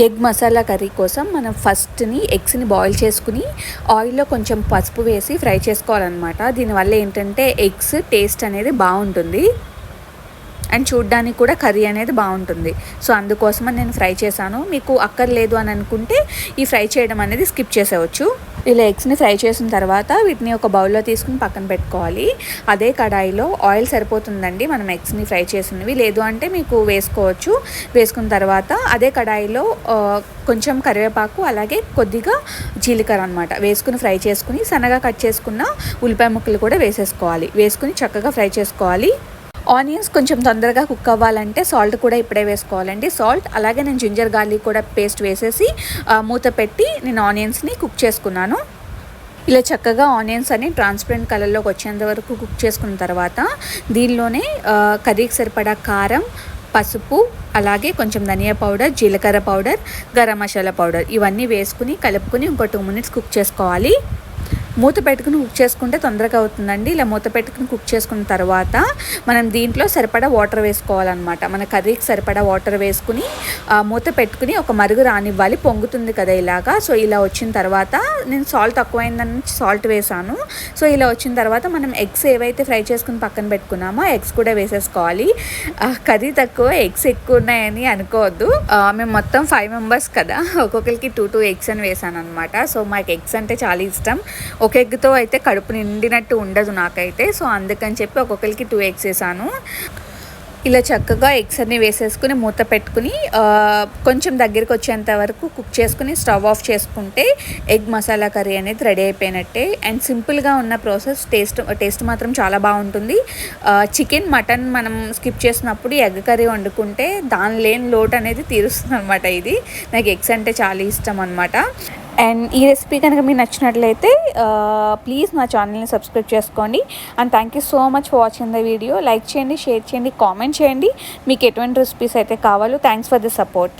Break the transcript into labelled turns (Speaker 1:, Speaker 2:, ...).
Speaker 1: Egg masala curry కోసం మనం ఫస్ట్ని ఎగ్స్ని బాయిల్ చేసుకుని ఆయిల్లో కొంచెం పసుపు వేసి ఫ్రై చేసుకోవాలన్నమాట. దీనివల్ల ఏంటంటే ఎగ్స్ టేస్ట్ అనేది బాగుంటుంది. అండ్ చూడ్డానికి కూడా కర్రీ అనేది బాగుంటుంది. సో అందుకోసమని నేను ఫ్రై చేశాను. మీకు అక్కర్లేదు అని అనుకుంటే ఈ ఫ్రై చేయడం అనేది స్కిప్ చేసేవచ్చు. ఇలా ఎగ్స్ని ఫ్రై చేసిన తర్వాత వీటిని ఒక బౌల్లో తీసుకుని పక్కన పెట్టుకోవాలి. అదే కడాయిలో ఆయిల్ సరిపోతుందండి. మనం ఎగ్స్ని ఫ్రై చేసినవి. లేదు అంటే మీకు వేసుకోవచ్చు. వేసుకున్న తర్వాత అదే కడాయిలో కొంచెం కరివేపాకు అలాగే కొద్దిగా జీలకర్ర అనమాట వేసుకుని ఫ్రై చేసుకుని సన్నగా కట్ చేసుకున్న ఉల్లిపాయ ముక్కలు కూడా వేసేసుకోవాలి. వేసుకుని చక్కగా ఫ్రై చేసుకోవాలి. ఆనియన్స్ కొంచెం తొందరగా కుక్ అవ్వాలంటే సాల్ట్ కూడా ఇప్పుడే వేసుకోవాలండి. సాల్ట్ అలాగే నేను జింజర్ గార్లిక్ కూడా పేస్ట్ వేసేసి మూత పెట్టి నేను ఆనియన్స్ని కుక్ చేసుకున్నాను. ఇలా చక్కగా ఆనియన్స్ అని ట్రాన్స్పరెంట్ కలర్లోకి వచ్చేంత వరకు కుక్ చేసుకున్న తర్వాత దీనిలోనే కర్రీకి సరిపడా కారం పసుపు అలాగే కొంచెం ధనియా పౌడర్ జీలకర్ర పౌడర్ గరం మసాలా పౌడర్ ఇవన్నీ వేసుకుని కలుపుకుని ఇంకో టూ మినిట్స్ కుక్ చేసుకోవాలి. మూత పెట్టుకుని కుక్ చేసుకుంటే తొందరగా అవుతుందండి. ఇలా మూత పెట్టుకుని కుక్ చేసుకున్న తర్వాత మనం దీంట్లో సరిపడా వాటర్ వేసుకోవాలన్నమాట. మన కర్రీకి సరిపడా వాటర్ వేసుకుని మూత పెట్టుకుని ఒక మరుగు రానివ్వాలి. పొంగుతుంది కదా ఇలాగా. సో ఇలా వచ్చిన తర్వాత నేను సాల్ట్ తక్కువైందని సాల్ట్ వేసాను. సో ఇలా వచ్చిన తర్వాత మనం ఎగ్స్ ఏవైతే ఫ్రై చేసుకుని పక్కన పెట్టుకున్నామో ఎగ్స్ కూడా వేసేసుకోవాలి. ఆ, కర్రీ తక్కువ ఎగ్స్ ఎక్కువ ఉన్నాయని అనుకోవద్దు. మేము మొత్తం ఫైవ్ మెంబర్స్ కదా. ఒక్కొక్కరికి టూ టూ ఎగ్స్ అని వేసాను అనమాట సో మాకు ఎగ్స్ అంటే చాలా ఇష్టం. ఒక ఎగ్తో అయితే కడుపు నిండినట్టు ఉండదు నాకైతే. సో అందుకని చెప్పి ఒక్కొక్కరికి టూ ఎగ్స్ వేసాను. ఇలా చక్కగా ఎగ్స్ అన్ని వేసేసుకుని మూత పెట్టుకుని కొంచెం దగ్గరికి వచ్చేంత వరకు కుక్ చేసుకుని స్టవ్ ఆఫ్ చేసుకుంటే ఎగ్ మసాలా కర్రీ అనేది రెడీ అయిపోయినట్టే. అండ్ సింపుల్గా ఉన్న ప్రాసెస్ టేస్ట్ టేస్ట్ మాత్రం చాలా బాగుంటుంది. చికెన్ మటన్ మనం స్కిప్ చేసినప్పుడు ఎగ్ కర్రీ వండుకుంటే దాని లేని లోటు అనేది తీరుస్తుంది అనమాట ఇది. నాకు ఎగ్స్ అంటే చాలా ఇష్టం అనమాట అండ్ ఈ రెసిపీ కనుక మీకు నచ్చినట్లయితే ప్లీజ్ మా ఛానల్ని సబ్స్క్రైబ్ చేసుకోండి. And thank you so much for watching the video like చేయండి షేర్ చేయండి కామెంట్ చేయండి. మీకు ఎటువంటి రెసిపీస్ అయితే కావాలో థ్యాంక్స్ ఫర్ ద సపోర్ట్